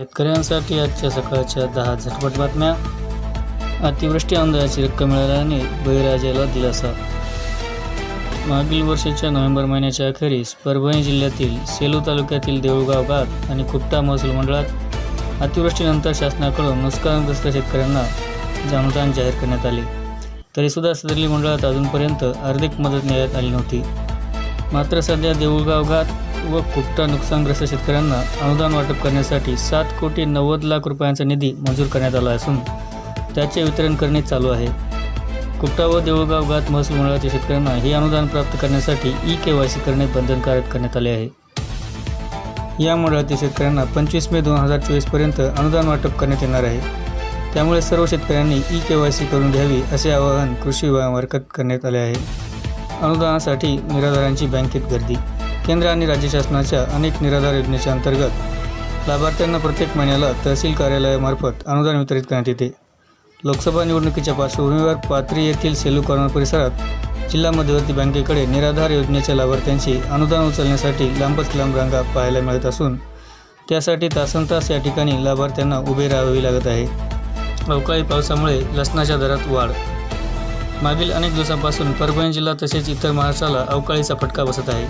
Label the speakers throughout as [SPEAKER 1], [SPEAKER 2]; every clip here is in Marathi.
[SPEAKER 1] शेतकऱ्यांसाठी आजच्या सकाळच्या दहा झटपट बातम्या. अतिवृष्टी अंदाजाची रक्कम मिळाल्याने बळीराजाला दिलासा. मागील वर्षाच्या नोव्हेंबर महिन्याच्या अखेरीस परभणी जिल्ह्यातील सेलू तालुक्यातील देऊळगाव गाव आणि खुपटा महसूल मंडळात अतिवृष्टीनंतर शासनाकडून नुकसानग्रस्त शेतकऱ्यांना अनुदान जाहीर करण्यात आले. तरीसुद्धा सदरली मंडळात अजूनपर्यंत आर्थिक मदत मिळण्यात आली नव्हती. मात्र सध्या देऊळगाव गात व कुपटा नुकसानग्रस्त शेतकऱ्यांना अनुदान वाटप करण्यासाठी सात कोटी नव्वद लाख रुपयांचा निधी मंजूर करण्यात आला असून त्याचे वितरण करणे चालू आहे. कुपटा व देऊळगाव गात महसूल मंडळातील शेतकऱ्यांना हे अनुदान प्राप्त करण्यासाठी ई के वाय सी करणे बंधनकारक करण्यात आले आहे. या मंडळातील शेतकऱ्यांना पंचवीस मे दोन हजार चोवीसपर्यंत अनुदान वाटप करण्यात येणार आहे. त्यामुळे सर्व शेतकऱ्यांनी ई के वाय सी करून घ्यावी असे आवाहन कृषी विभागामार्फत करण्यात आले आहे. अनुदानासाठी निराधारांची बँकेत गर्दी. केंद्र आणि राज्य शासनाच्या अनेक निराधार योजनेच्या अंतर्गत लाभार्थ्यांना प्रत्येक महिन्याला तहसील कार्यालयामार्फत अनुदान वितरित करण्यात येते. लोकसभा निवडणुकीच्या पार्श्वभूमीवर पात्री येथील सेलू कॉर्नर परिसरात जिल्हा मध्यवर्ती बँकेकडे निराधार योजनेच्या लाभार्थ्यांची अनुदान उचलण्यासाठी लांबच लांब रांगा पाहायला मिळत असून त्यासाठी तासन तास या ठिकाणी लाभार्थ्यांना उभे राहावे लागत आहे. अवकाळी पावसामुळे लसणाच्या दरात वाढ मागील अनेक दिवसांपासून परभणी जिल्हा तसेच इतर महाराष्ट्राला अवकाळीचा फटका बसत आहे.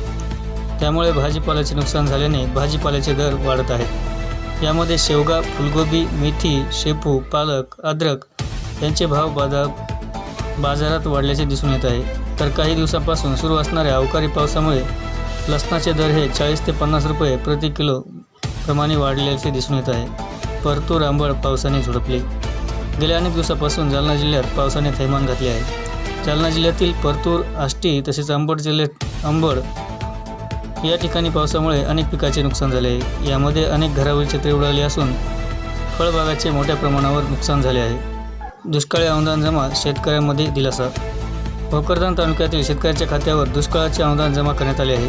[SPEAKER 1] त्यामुळे भाजीपाल्याचे नुकसान झाल्याने भाजीपाल्याचे दर वाढत आहेत. यामध्ये शेवगा फुलगोबी मेथी शेपू पालक अद्रक यांचे भाव बाजार बाजारात वाढल्याचे दिसून येत आहे. तर काही दिवसांपासून सुरू असणाऱ्या अवकाळी पावसामुळे लसणाचे दर हे चाळीस ते पन्नास रुपये प्रति किलो प्रमाणे वाढल्याचे दिसून येत आहे. परतूर आंबळ पावसाने झोडपले. गेल्या अनेक दिवसापासून जालना जिल्ह्यात पावसाने थैमान घातले आहे. जालना जिल्ह्यातील परतूर आष्टी तसेच अंबड जिल्ह्यात अंबड या ठिकाणी पावसामुळे अनेक पिकाचे नुकसान झाले आहे. यामध्ये अनेक घरावरील छत्रे उडाली असून फळबागाचे मोठ्या प्रमाणावर नुकसान झाले आहे. दुष्काळी अनुदान जमा शेतकऱ्यांमध्ये दिलासा. भोकरदान तालुक्यातील शेतकऱ्यांच्या खात्यावर दुष्काळाचे अनुदान जमा करण्यात आले आहे.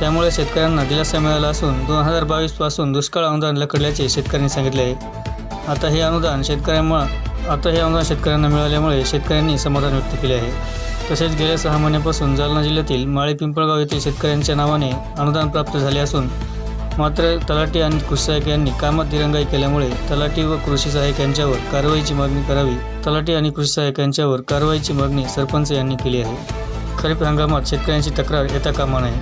[SPEAKER 1] त्यामुळे शेतकऱ्यांना दिलासा मिळाला असून दोन हजार बावीसपासून दुष्काळ अनुदान लकडल्याचे शेतकऱ्यांनी सांगितले आहे. आता हे अनुदान शेतकऱ्यांमुळे आता हे अनुदान शेतकऱ्यांना मिळाल्यामुळे शेतकऱ्यांनी समाधान व्यक्त केले आहे. तसेच गेल्या सहा महिन्यापासून जालना जिल्ह्यातील माळे पिंपळगाव येथील शेतकऱ्यांच्या नावाने अनुदान प्राप्त झाले असून मात्र तलाठी आणि कृषी सहाय्यक यांनी कामात दिरंगाई केल्यामुळे तलाठी व कृषी सहाय्यक यांच्यावर कारवाईची मागणी करावी तलाठी आणि कृषी सहाय्यक यांच्यावर कारवाईची मागणी सरपंच यांनी केली आहे. खरीप हंगामात शेतकऱ्यांची तक्रार येता कामा नये.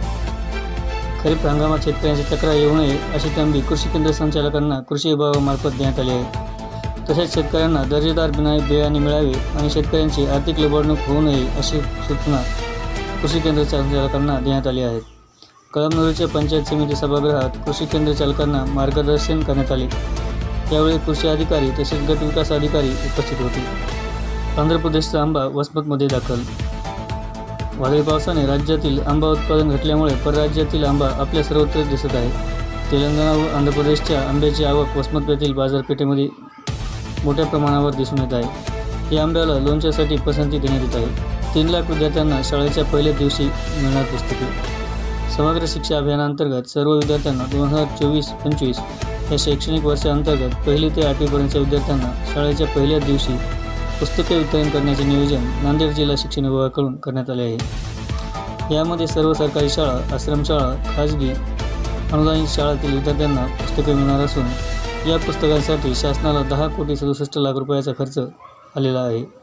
[SPEAKER 1] खरीप हंगामात शेतकऱ्यांची तक्रार येऊ नये अशी तंबी कृषी केंद्र संचालकांना कृषी विभागामार्फत देण्यात आली आहे. तसेच शेतकऱ्यांना दर्जेदार बिनाई बियाणे मिळावे आणि शेतकऱ्यांची आर्थिक लबाडणूक होऊ नये अशी सूचना कृषी केंद्र संचालकांना देण्यात आली आहेत कळमनुरीच्या पंचायत समिती सभागृहात कृषी केंद्र चालकांना मार्गदर्शन करण्यात आले. यावेळी कृषी अधिकारी तसेच गट विकास अधिकारी उपस्थित होते. आंध्र प्रदेशचा आंबा वसमतमध्ये दाखल वादळी पावसाने राज्यातील आंबा उत्पादन घटल्यामुळे परराज्यातील आंबा आपल्या सर्वत्र दिसत आहे तेलंगणा व आंध्र प्रदेशच्या आंब्याची आवक वसमत बाजारपेठेमध्ये मोठ्या प्रमाणावर दिसून येत आहे. या आंब्याला लोणच्यासाठी पसंती देण्यात येत आहे. तीन लाख विद्यार्थ्यांना शाळेच्या पहिल्या दिवशी मिळणार पुस्तके. समग्र शिक्षा अभियानांतर्गत सर्व विद्यार्थ्यांना दोन हजार चोवीस पंचवीस या शैक्षणिक वर्षाअंतर्गत पहिली ते आठवीपर्यंतच्या विद्यार्थ्यांना शाळेच्या पहिल्या दिवशी पुस्तके वितरण करण्याचे नियोजन नांदेड जिल्हा शिक्षण विभागाकडून करण्यात आले आहे. यामध्ये सर्व सरकारी शाळा आश्रमशाळा खाजगी अनुदानित शाळातील विद्यार्थ्यांना पुस्तके मिळणार असून या पुस्तकांसाठी शासनाला दहा कोटी सदुसष्ट लाख रुपयाचा खर्च आलेला आहे.